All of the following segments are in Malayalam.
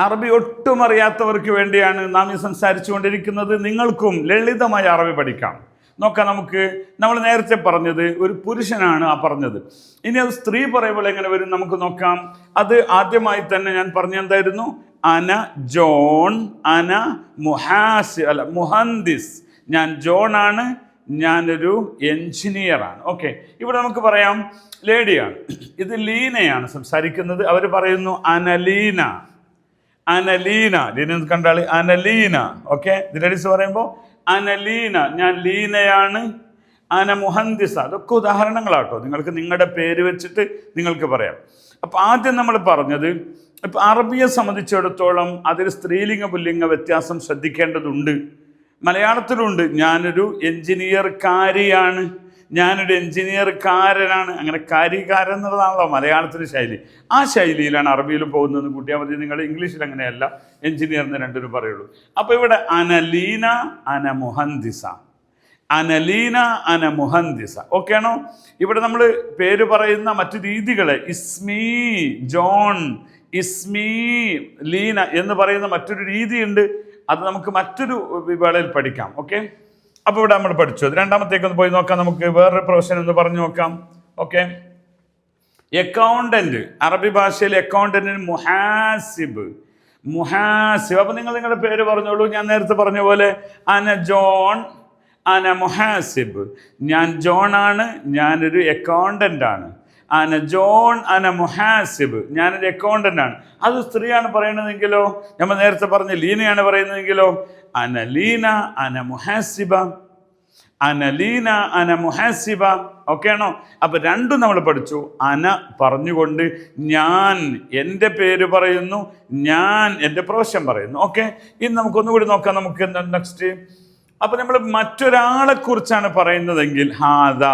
അറബി ഒട്ടും അറിയാത്തവർക്ക് വേണ്ടിയാണ് നാം ഈ സംസാരിച്ചു കൊണ്ടിരിക്കുന്നത് നിങ്ങൾക്കും ലളിതമായ അറബി പഠിക്കാം. നോക്കാം നമുക്ക്. നമ്മൾ നേരത്തെ പറഞ്ഞത് ഒരു പുരുഷനാണ് ആ പറഞ്ഞത്. ഇനി അത് സ്ത്രീ പറയുമ്പോൾ എങ്ങനെ വരും നമുക്ക് നോക്കാം. അത് ആദ്യമായി തന്നെ ഞാൻ പറഞ്ഞ എന്തായിരുന്നു? അന ജോൺ അന മുഹാസ് അല്ല മുഹന്ദിസ് ഞാൻ ജോൺ ജോണാണ് ഞാനൊരു എൻജിനീയറാണ് ഓക്കെ ഇവിടെ നമുക്ക് പറയാം. ലേഡിയാണ്. ഇത് ലീനയാണ് സംസാരിക്കുന്നത്. അവർ പറയുന്നു അനലീന. അനലീന. ലീന കണ്ടാളി? അനലീന. ഓക്കെ? ലേഡീസ് പറയുമ്പോൾ അനലീന. ഞാൻ ലീനയാണ്. അന മുഹന്ദിസ അതൊക്കെ ഉദാഹരണങ്ങളാട്ടോ. നിങ്ങൾക്ക് നിങ്ങളുടെ പേര് വെച്ചിട്ട് നിങ്ങൾക്ക് പറയാം. അപ്പോൾ ആദ്യം നമ്മൾ പറഞ്ഞത് ഇപ്പം അറബിയെ സംബന്ധിച്ചിടത്തോളം അതിൽ സ്ത്രീലിംഗ പുല്ലിംഗ വ്യത്യാസം ശ്രദ്ധിക്കേണ്ടതുണ്ട്. മലയാളത്തിലുണ്ട്. ഞാനൊരു എഞ്ചിനീയർക്കാരിയാണ് ഞാനൊരു എഞ്ചിനീയർ കാരനാണ്. അങ്ങനെ കാരികാരൻ എന്നുള്ളതാണല്ലോ മലയാളത്തിലെ ശൈലി. ആ ശൈലിയിലാണ് അറബിയിലും പോകുന്നതെന്ന് കൂട്ടിയാൽ മതി. നിങ്ങൾ ഇംഗ്ലീഷിൽ അങ്ങനെയല്ല എഞ്ചിനീയർ എന്ന് രണ്ടുപേരും പറയുള്ളൂ. അപ്പോൾ ഇവിടെ അനലീന അന മുഹന്ദിസ അനലീന അന മുഹന്ദിസ ഓക്കെ ആണോ? ഇവിടെ നമ്മൾ പേര് പറയുന്ന മറ്റു രീതികളെ ഇസ്മി ജോൺ ഇസ്മി ലീന എന്ന് പറയുന്ന മറ്റൊരു രീതിയുണ്ട്. അത് നമുക്ക് മറ്റൊരു വേളയിൽ പഠിക്കാം. ഓക്കെ അപ്പോൾ ഇവിടെ നമ്മൾ പഠിച്ചു. അത് രണ്ടാമത്തേക്ക് ഒന്ന് പോയി നോക്കാം. നമുക്ക് വേറൊരു പ്രൊഫഷൻ എന്ന് പറഞ്ഞു നോക്കാം. ഓക്കെ അക്കൗണ്ടന്റ് അറബി ഭാഷയിൽ അക്കൗണ്ടന്റിന് മുഹാസിബ്. മുഹാസിബ്. അപ്പൊ നിങ്ങൾ നിങ്ങളുടെ പേര് പറഞ്ഞോളൂ. ഞാൻ നേരത്തെ പറഞ്ഞ പോലെ അന ജോൺ അന മുഹാസിബ്. ഞാൻ ജോൺ ആണ്. ഞാനൊരു അക്കൗണ്ടന്റ് ആണ്. അന ജോൺ അന മുഹാസിബ്. ഞാനൊരു അക്കൗണ്ടന്റ് ആണ്. അത് സ്ത്രീയാണ് പറയുന്നതെങ്കിലോ? നമ്മൾ നേരത്തെ പറഞ്ഞ ലീനയാണ് പറയുന്നതെങ്കിലോ? അന ലീന അന മുഹാസിബ. അന ലീന അന മുഹാസിബ. ഓക്കെ ആണോ? അപ്പൊ രണ്ടും നമ്മൾ പഠിച്ചു. അന പറഞ്ഞുകൊണ്ട് ഞാൻ എന്റെ പേര് പറയുന്നു ഞാൻ എന്റെ പ്രവശ്യം പറയുന്നു. ഓക്കെ ഇനി നമുക്കൊന്നുകൂടി നോക്കാം നമുക്ക് നെക്സ്റ്റ് അപ്പൊ നമ്മൾ മറ്റൊരാളെ കുറിച്ചാണ് പറയുന്നതെങ്കിൽ ഹാദ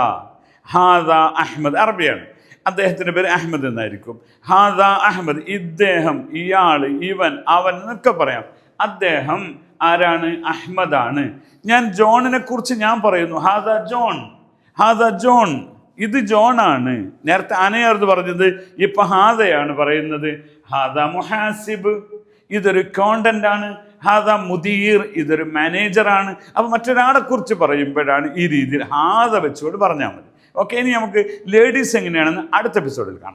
ഹാദ അഹമ്മദ് അറബിയാണ്. അദ്ദേഹത്തിന്റെ പേര് അഹമ്മദ് എന്നായിരിക്കും. ഹാദ അഹമ്മദ് ഇദ്ദേഹം ഇയാൾ ഇവൻ അവൻ എന്നൊക്കെ പറയാം. അദ്ദേഹം ആരാണ്? അഹമ്മദാണ്. ഞാൻ ജോണിനെ കുറിച്ച് ഞാൻ പറയുന്നു. ഹാദ ജോൺ ഹാദ ജോൺ ഇത് ജോൺ ആണ് നേരത്തെ അനയാർന്ന് പറഞ്ഞത് ഇപ്പൊ ഹാദയാണ് പറയുന്നത്. ഹാദ മുഹാസിബ് ഇതൊരു കോണ്ടന്റ് ആണ്. ഹാദ മുദീർ ഇതൊരു മാനേജറാണ് അപ്പൊ മറ്റൊരാളെ കുറിച്ച് പറയുമ്പോഴാണ് ഈ രീതിയിൽ ഹാദ വെച്ചുകൊണ്ട് പറഞ്ഞാൽ മതി. ഓക്കെ ഇനി നമുക്ക് ലേഡീസ് എങ്ങനെയാണെന്ന് അടുത്ത എപ്പിസോഡിൽ കാണാം.